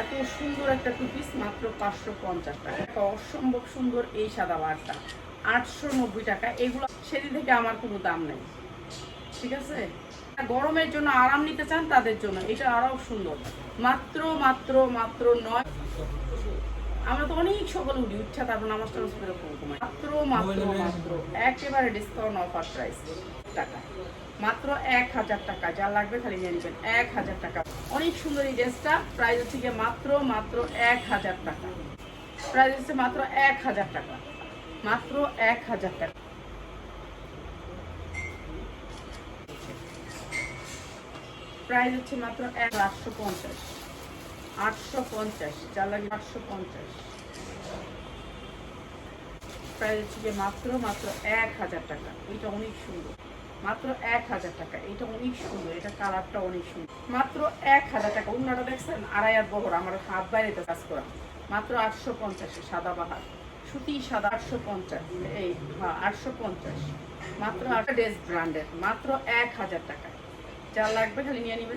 এত সুন্দর একটা টু পিস মাত্র পাঁচশো পঞ্চাশ টাকা। অসম্ভব সুন্দর এই সাদা বারটা, আটশো নব্বই টাকা। এগুলো সেদিন থেকে আমার কোনো দাম নেই। ঠিক আছে? গরমের জন্য আরাম নিতে চান, তাদের জন্য। এটা আরও সুন্দর। মাত্র মাত্র মাত্র নয় আমরা তো অনেক সকালে উঠি উঠছা তারপর নামাজ টামাজ করে মাত্র মাত্র মাত্র। একেবারে ডিসকাউন্ট অফার প্রাইস টাকা। মাত্র এক হাজার টাকা। যা লাগবে খালি নিয়ে নেবেন। এক হাজার টাকা। অনেক সুন্দর এই ড্রেসটা। প্রাইস হচ্ছে মাত্র মাত্র এক হাজার টাকা। প্রাইস হচ্ছে মাত্র এক হাজার টাকা। মাত্র এক হাজার টাকা। প্রাইস হচ্ছে মাত্র এক আটশো পঞ্চাশ। আটশো পঞ্চাশ। যা লাগে আটশো পঞ্চাশ। প্রাইস হচ্ছে মাত্র মাত্র এক হাজার টাকা। এটা অনেক সুন্দর। মাত্র এক হাজার টাকা। এটা অনেক সুন্দর, এটা কালারটা অনেক সুন্দর। মাত্র এক হাজার টাকা। অন্যটা দেখছেন, আড়াই হাত বহর, আমার হাত বাইরেতে কাজ করা। মাত্র আটশো পঞ্চাশে সাদা বাহার। সুতি সাদা আটশো পঞ্চাশ। এই হ্যাঁ আটশো পঞ্চাশ। মাত্র আটটা ড্রেস ব্র্যান্ডের মাত্র এক হাজার টাকা। যা লাগবে খালি নিয়ে নেবেন।